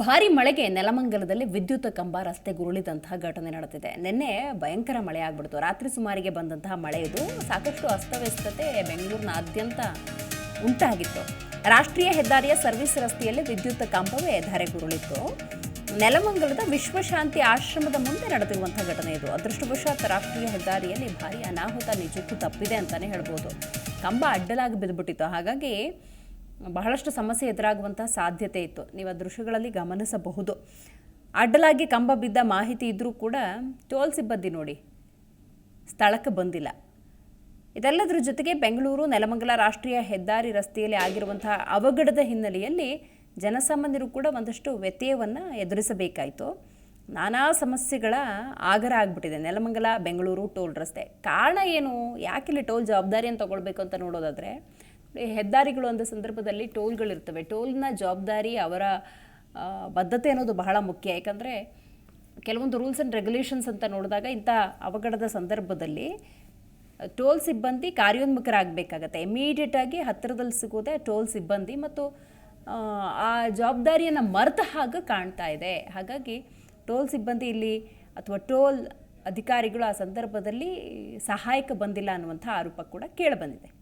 ಭಾರಿ ಮಳೆಗೆ ನೆಲಮಂಗಲದಲ್ಲಿ ವಿದ್ಯುತ್ ಕಂಬ, ರಸ್ತೆ ಗುರುಳಿದಂತಹ ಘಟನೆ ನಡೆದಿದೆ. ನಿನ್ನೆ ಭಯಂಕರ ಮಳೆ ಆಗ್ಬಿಡ್ತು. ರಾತ್ರಿ ಸುಮಾರಿಗೆ ಬಂದಂತಹ ಮಳೆ ಇದು ಸಾಕಷ್ಟು ಅಸ್ತವ್ಯಸ್ತತೆ ಬೆಂಗಳೂರಿನಾದ್ಯಂತ ಉಂಟಾಗಿತ್ತು. ರಾಷ್ಟ್ರೀಯ ಹೆದ್ದಾರಿಯ ಸರ್ವಿಸ್ ರಸ್ತೆಯಲ್ಲಿ ವಿದ್ಯುತ್ ಕಂಬವೇ ಧರೆಗುರುಳಿತ್ತು ನೆಲಮಂಗಲದ ವಿಶ್ವಶಾಂತಿ ಆಶ್ರಮದ ಮುಂದೆ ನಡೆದಿರುವಂತಹ ಘಟನೆ ಇದು. ಅದೃಷ್ಟವಶಾತ್ ರಾಷ್ಟ್ರೀಯ ಹೆದ್ದಾರಿಯಲ್ಲಿ ಭಾರಿ ಅನಾಹುತ, ನಿಜಕ್ಕೂ ತಪ್ಪಿದೆ ಅಂತಾನೆ ಹೇಳ್ಬೋದು. ಕಂಬ ಅಡ್ಡಲಾಗಿ ಬಿದ್ದುಬಿಟ್ಟಿತ್ತು ಹಾಗಾಗಿ ಬಹಳಷ್ಟು ಸಮಸ್ಯೆ ಎದುರಾಗುವಂತಹ ಸಾಧ್ಯತೆ ಇತ್ತು. ನೀವು ದೃಶ್ಯಗಳಲ್ಲಿ ಗಮನಿಸಬಹುದು. ಅಡ್ಡಲಾಗಿ ಕಂಬ ಬಿದ್ದ ಮಾಹಿತಿ ಇದ್ದರೂ ಕೂಡ ಟೋಲ್ ಸಿಬ್ಬಂದಿ ನೋಡಿ ಸ್ಥಳಕ್ಕೆ ಬಂದಿಲ್ಲ. ಇದೆಲ್ಲದರ ಜೊತೆಗೆ ಬೆಂಗಳೂರು, ನೆಲಮಂಗಲ ರಾಷ್ಟ್ರೀಯ ಹೆದ್ದಾರಿ ರಸ್ತೆಯಲ್ಲಿ ಆಗಿರುವಂತಹ ಅವಘಡದ ಹಿನ್ನೆಲೆಯಲ್ಲಿ ಜನಸಾಮಾನ್ಯರು ಕೂಡ ಒಂದಷ್ಟು ವ್ಯತ್ಯಯವನ್ನು ಎದುರಿಸಬೇಕಾಯಿತು. ನಾನಾ ಸಮಸ್ಯೆಗಳ ಆಗರ ಆಗ್ಬಿಟ್ಟಿದೆ. ನೆಲಮಂಗಲ, ಬೆಂಗಳೂರು ಟೋಲ್ ರಸ್ತೆ. ಕಾರಣ ಏನು? ಯಾಕಿಲ್ಲಿ ಟೋಲ್ ಜವಾಬ್ದಾರಿಯನ್ನು ತಗೊಳ್ಬೇಕು ಅಂತ ನೋಡೋದಾದರೆ ಹೆದ್ದಾರಿಗಳು ಅಂದ ಸಂದರ್ಭದಲ್ಲಿ ಟೋಲ್ಗಳಿರ್ತವೆ. ಟೋಲ್ನ ಜವಾಬ್ದಾರಿ ಅವರ ಬದ್ಧತೆ ಅನ್ನೋದು ಬಹಳ ಮುಖ್ಯ. ಯಾಕಂದರೆ ಕೆಲವೊಂದು ರೂಲ್ಸ್ ಆ್ಯಂಡ್ ರೆಗ್ಯುಲೇಷನ್ಸ್ ಅಂತ ನೋಡಿದಾಗ ಇಂಥ ಅವಘಡದ ಸಂದರ್ಭದಲ್ಲಿ ಟೋಲ್ ಸಿಬ್ಬಂದಿ ಕಾರ್ಯೋನ್ಮುಖರಾಗಬೇಕಾಗತ್ತೆ. ಇಮಿಡಿಯೇಟಾಗಿ ಹತ್ತಿರದಲ್ಲಿ ಸಿಗೋದೇ ಟೋಲ್ ಸಿಬ್ಬಂದಿ ಮತ್ತು ಆ, ಜವಾಬ್ದಾರಿಯನ್ನು ಮರೆತ ಹಾಗೆ ಕಾಣ್ತಾ ಇದೆ. ಹಾಗಾಗಿ ಟೋಲ್ ಸಿಬ್ಬಂದಿ ಇಲ್ಲಿ ಅಥವಾ ಟೋಲ್ ಅಧಿಕಾರಿಗಳು ಆ ಸಂದರ್ಭದಲ್ಲಿ ಸಹಾಯಕ ಬಂದಿಲ್ಲ ಅನ್ನುವಂಥ ಆರೋಪ ಕೂಡ ಕೇಳಿಬಂದಿದೆ